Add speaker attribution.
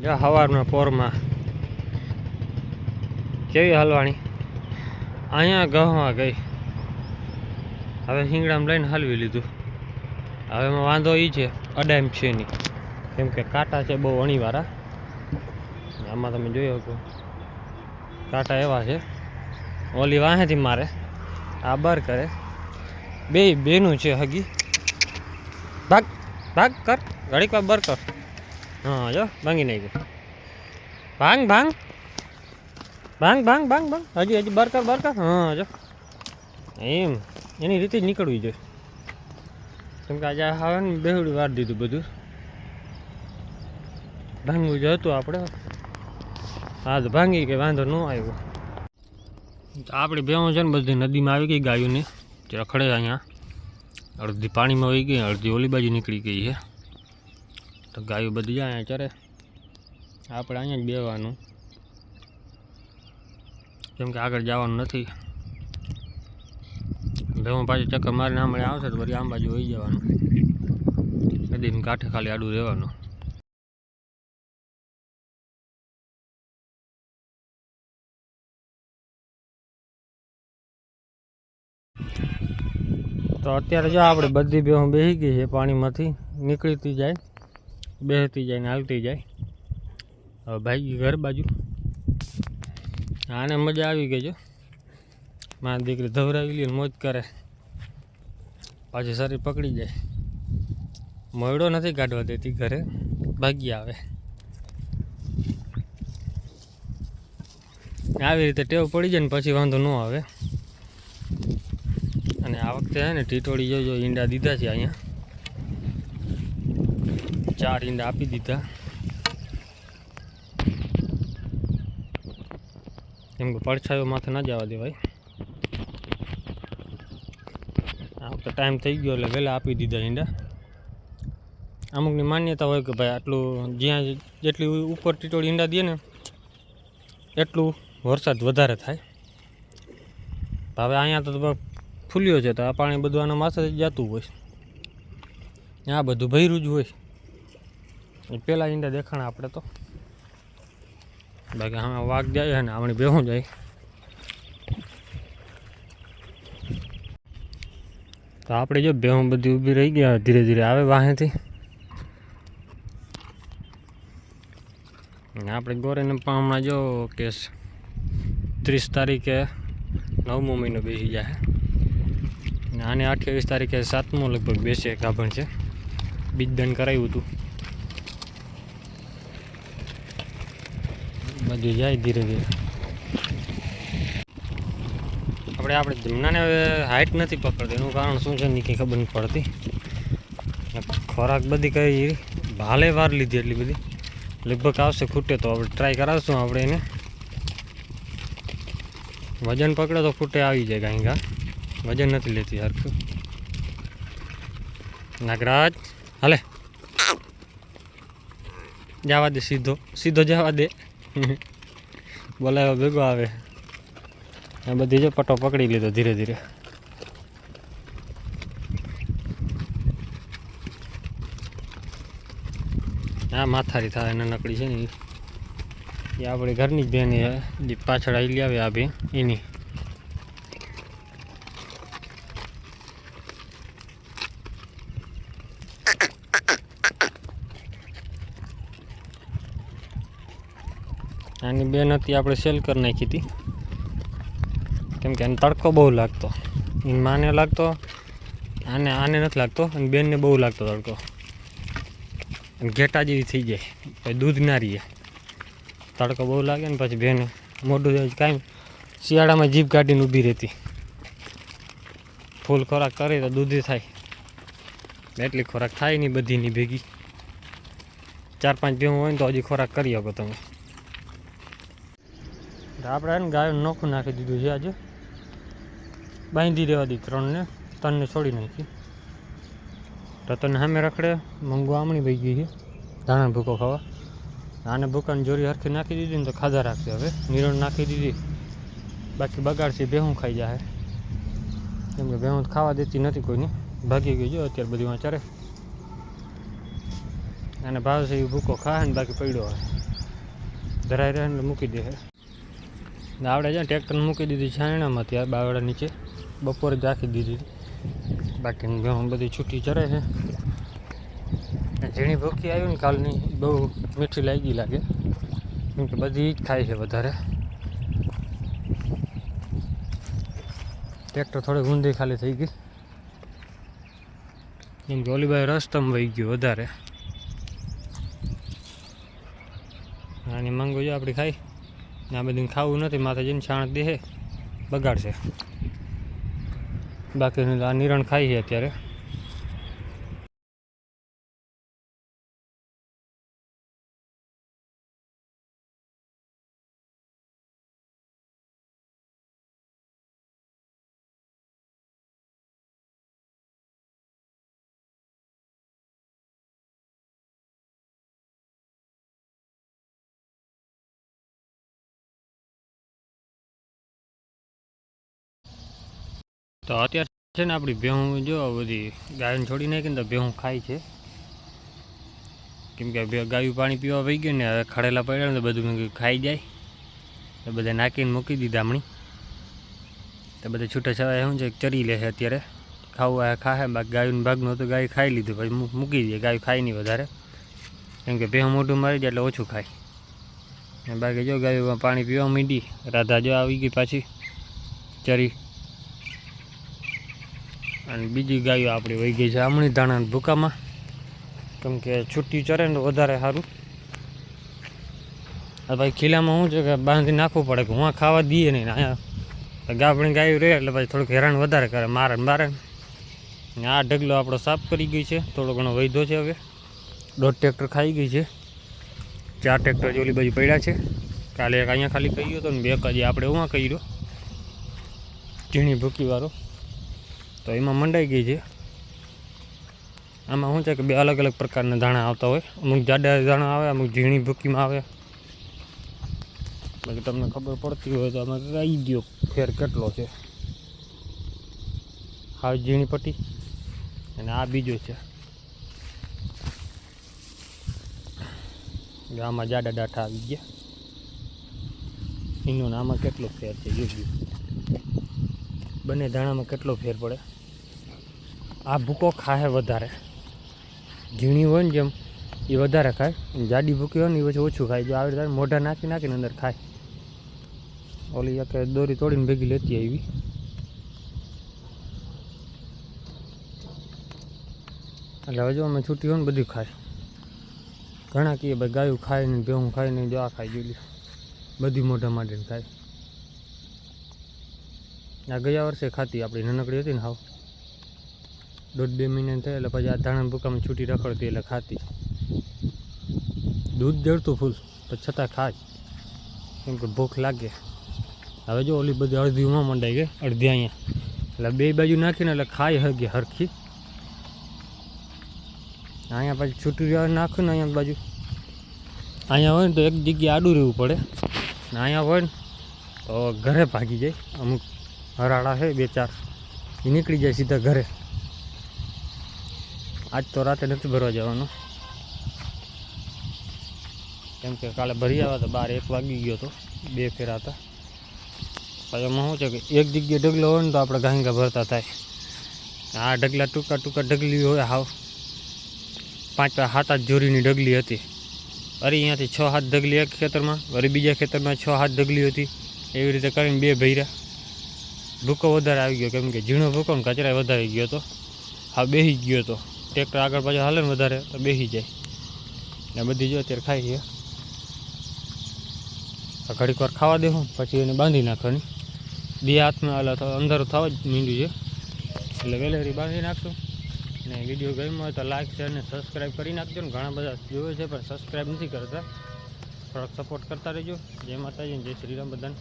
Speaker 1: જો સવારના પોરમાં. કેવી હલવાણી? અહીંયા ગહમાં ગઈ. હવે હિંગડામ લઈને હલવી લીધું. હવે એમાં વાંધો એ છે, અડાઈમ છે નહીં. કેમ કે કાંટા છે બહુ અણીવાળા આમાં તમે જોઈ શકો. કાંટા એવા છે. ઓલી વાહેથી મારે. આ બર કરે. બે બેનું છે હગી. ભાગ ભાગ કર. ઘડીક વાર બર કર. હા જો ભાંગી નહીં ગયું ભાંગ ભાંગ ભાંગ ભાંગ ભાંગ ભાંગ હજી હજી બર કર બર કર હા જો એમ એની રીતે જ નીકળવી જોઈએ કેમ કે આજે આવે ને બેહડી વાર દીધું બધું ભાંગવું જ હતું આપણે હા તો ભાંગી કે વાંધો ન આવ્યો આપણે બેહું છે ને બધી નદીમાં આવી ગઈ ગાયોને રખડે અહીંયા અડધી પાણીમાં વહી ગઈ અડધી ઓલી બાજુ નીકળી ગઈ છે તો ગાયો બધી જાય અહીંયા ચરે. આપણે અહીંયા જ બેવાનું કેમ કે આગળ જવાનું નથી. ભેવું પાછું ચક્કર મારીને આમળે આવશે તો પછી આમ બાજુ વહી જવાનું. નદીની કાંઠે ખાલી આડું રહેવાનું. તો અત્યારે જો આપણે બધી બેહું બેસી ગઈ છે પાણીમાંથી, નીકળીતી જાય. બેસતી જાય ને હાલતી જાય. હવે ભાઈ ઘર બાજુ. આને મજા આવી ગઈ જો. મારી દીકરી ધવરાવી લે મોજ કરે. પાછી શરીર પકડી જાય. મોયડો નથી કાઢવા દેતી ઘરે. ભાગી આવે. આવી રીતે ટેવ પડી જાય ને પછી વાંધો ન આવે. અને આ વખતે ને ટીટોળી જોજો ઈંડા દીધા છે અહીંયા. ચાર ઈંડા આપી દીધા. કેમ કે પડછાયો માથે ના જવા દેવાય આ વખતે ટાઈમ થઈ ગયો એટલે વહેલા આપી દીધા ઈંડા. અમુકની માન્યતા હોય કે ભાઈ આટલું જ્યાં જેટલી ઉપર ટીટોળી ઈંડા દે ને, એટલું વરસાદ વધારે થાય. હવે અહીંયા તો ફૂલ્યો છે, તો આ પાણી બધું આના માથે જ જતું હોય. આ બધું ભર્યું જ હોય. પેલા ઈંડા દેખાણા આપણે તો. બાકી આમાં વાઘ જાય અને આપણે બેહું જાય. તો આપણે જો બેહું બધી ઊભી રહી ગયા, ધીરે ધીરે આવે વાહેથી. આપણે ગોરેને પણ હમણાં જો કે ત્રીસ તારીખે નવમો મહિનો બેસી જાય અને આને અઠ્યાવીસ તારીખે સાતમો લગભગ બેસે ગાભણ છે. બીજદાન કરાવ્યું હતું. બધું જાય ધીરે ધીરે. આપણે આપણે જમનાને હવે હાઇટ નથી પકડતી, એનું કારણ શું છે ને કંઈ ખબર નથી પડતી. ખોરાક બધી કઈ ભાલે વાર લીધી એટલી બધી. લગભગ આવશે ખૂટે તો આપણે ટ્રાય કરાવશું આપણે એને. વજન પકડે તો ખૂટે આવી જાય કાંઈ ઘા વજન નથી લેતી હરખું. નાગરાજ, હાલે. જવા દે, સીધો સીધો જવા દે. બોલાવ્યો ભેગો આવે. આ બધી જો પટ્ટો પકડી લીધો ધીરે ધીરે. આ માથારી થાય નાનકડી છે ને એ આપણે ઘરની જ બેન પાછળ આવી આવે આ બેન એની. આની બેન હતી, આપણે સેલ કરી નાખી હતી. કેમ કે એને તડકો બહુ લાગતો. એની માને લાગતો, આને આને નથી લાગતો, અને બેનને બહુ લાગતો તડકો. અને ઘેટા જેવી થઈ જાય. પછી દૂધ ના રહીએ તડકો બહુ લાગે ને પછી બેન મોઢું કાંઈ શિયાળામાં જીભ કાઢીને ઊભી રહેતી. ફૂલ ખોરાક કરે તો દૂધી થાય. એટલી ખોરાક થાય નહીં બધીની ભેગી. ચાર પાંચ ભેવું હોય ને તો હજી ખોરાક કરી શકો તમે. આપણે એને ગાયો નોખું નાખી દીધું છે આજે. બાંધી દેવા દી ત્રણને. ત્રણને છોડી નાખી. તો તને સામે રખડે, મંગુ આમણી વહી ગઈ છે. ધાણા ભૂકો ખાવા. આને ભૂકાની જોરી હરખી નાખી દીધી ને તો ખાધા રાખશે હવે. નિરણ નાખી દીધી. બાકી બગાડશે ભેહું ખાઈ જાય કેમ કે ભેહું તો ખાવા દેતી નથી કોઈને. ભાગી ગઈ જો, અત્યારે બધી વાંચારે. અને ભાવશે એ ભૂકો ખાય ને બાકી પડ્યો હોય. ધરાઈ રહે એટલે મૂકી દે ને આપણે છે ટ્રેક્ટર મૂકી દીધી છાયણામાંથી આ બાવડા નીચે. બપોરે રાખી દીધી. બાકી બધી છૂટી ચરે છે. ઝીણી ભૂખી આવી ને કાલની બહુ મીઠી લાગી લાગે. કેમ કે બધી જ ખાય છે વધારે. ટ્રેક્ટર થોડી ઊંધી ખાલી થઈ ગઈ. કેમ કે ઓલીભાઈ રસ્તમ વહી ગયું વધારે. આની મંગો જો આપણી ખાઈ. ને આ બધું ખાવું નથી, માથે જઈને છાણ દેહે બગાડશે. બાકીનું આ નિરણ ખાઈ છે અત્યારે. તો અત્યારે છે ને આપણી ભેહું, જો બધી ગાયને છોડી નાખીને તો ભેહું ખાય છે. કેમ કે ગાયું પાણી પીવા વહી ગયું ને હવે ખડેલા પડ્યા ને તો બધું ખાઈ જાય. તો બધા નાખીને મૂકી દીધા હમણી. તો બધા છૂટા છવાય શું છે, ચરી લે છે અત્યારે. ખાવું ખાહે, બાકી ગાયું ભાગનું હતું ગાય ખાઈ લીધું. પછી મૂકી દે, ગાયું ખાય નહીં વધારે. કેમ કે ભેહું મોઢું મારી જાય એટલે ઓછું ખાય. બાકી જો ગાયું પાણી પીવા માંડી, રાધા જો આવી ગઈ પાછી. ચરી અને બીજી ગાયો આપણી વહી ગઈ છે આમણી ધાણા ભૂકામાં. કેમ કે છૂટી ચરે ને વધારે સારું. આ ભાઈ ખીલામાં શું છે કે બાંધી નાખવું પડે કે હું ખાવા દઈએ નહીં અહીંયા. ગાભણી ગાયું રહે એટલે પછી થોડુંક હેરાન વધારે કરે, મારે મારે ને. આ ઢગલો આપણો સાફ કરી ગઈ છે, થોડો ઘણો વૈધો છે હવે. દોઢ ટ્રેક્ટર ખાઈ ગઈ છે. ચાર ટ્રેક્ટર જોલી બાજુ પડ્યા છે. કાલે એક અહીંયા ખાલી કહ્યું હતો ને, બે કાજે આપણે ઉમાં કર્યો. ઝીણી ભૂકીવાળો તો એમાં મંડાઈ ગઈ છે. આમાં શું છે કે બે અલગ અલગ પ્રકારના ધાણા આવતા હોય. અમુક જાડા ધાણા આવે, અમુક ઝીણી ભૂકીમાં આવે. બાકી તમને ખબર પડતી હોય તો આમાં કહી દો ફેર કેટલો છે. હાવ ઝીણી પટ્ટી. અને આ બીજો છે. આમાં જાડા ડાઠા આવી ગયા. એનું આમાં કેટલો ફેર છે, જોજો. બંને ધાણામાં કેટલો ફેર પડે? આ ભૂકો ખાય વધારે. ઝીણી હોય ને જેમ, એ વધારે ખાય. જાડી ભૂકી હોય ને એ પછી ઓછું ખાય. જો આવી રીતે મોઢા નાખી નાખીને અંદર ખાય. ઓલી એક દોરી તોડીને ભેગી લેતી આવી. એટલે હવે જો અમે છૂટી હોય ને બધું ખાય. ઘણા કહીએ ભાઈ ગાયું ખાય ને ભેહું ખાય ને જો આ ખાઈ જોઈ બધી મોઢા માંડીને ખાય. આ ગયા વર્ષે ખાતી આપણી નાનકડી હતી ને હાવ. દોઢ બે મહિના થાય એટલે પછી આ ધાણા છૂટી રખડતી એટલે ખાતી. દૂધ જળતું ફૂલ પણ છતાં ખાય. કેમ કે ભૂખ લાગે. હવે જો ઓલી બધી અડધી ઉમાં મંડાઈ ગઈ, અડધી અહીંયા. એટલે બે બાજુ નાખીને એટલે ખાઈ હગી હરખી. અહીંયા પછી છૂટી નાખ્યું નાખું ને અહીંયા બાજુ. અહીંયા હોય ને તો એક જગ્યાએ આડું રહેવું પડે. ને અહીંયા હોય ને તો ઘરે ભાગી જાય. અમુક હરાળા છે બે ચાર. એ નીકળી જાય સીધા ઘરે. આજ તો રાતે નથી ભરવા જવાનું. કેમ કે કાલે ભરી આવ્યા હતા, બાર એક વાગી ગયો હતો બે ફેરા હતા. પછી એમાં શું છે કે એક જગ્યાએ ઢગલો હોય ને તો આપણે ગાંગા ભરતા થાય. આ ઢગલા ટૂંકા ટૂંકા ઢગલી હોય હાવ. પાંચ સાત આઠ જોરીની ઢગલી હતી. અરે અહીંયાથી છ હાથ ઢગલી એક ખેતરમાં, વળી બીજા ખેતરમાં છ હાથ ઢગલી હતી. એવી રીતે કરીને બે ભૈરા ભૂકો વધારે આવી ગયો, કેમ કે ઝીણો ભૂકો ને કચરા વધારે ગયો હતો હા બેસી ગયો હતો ટ્રેક્ટર આગળ પાછળ હાલે ને વધારે, તો બેસી જાય. ને બધી જો અત્યારે ખાઈ છે. આ ઘડીક વાર ખાવા દેવું પછી એને બાંધી નાખવાની. બે હાથમાં હાલે અંધારું થવા જ મીંડ્યું છે. એટલે વેલેરી બાંધી નાખશું. ને વીડિયો ગમ્યો હોય તો લાઈક શેર અને સબસ્ક્રાઈબ કરી નાખજો ને. ઘણા બધા જોવે છે પણ સબસ્ક્રાઈબ નથી કરતા. થોડોક સપોર્ટ કરતા રહેજો. જય માતાજી જય શ્રી રામ બધાને.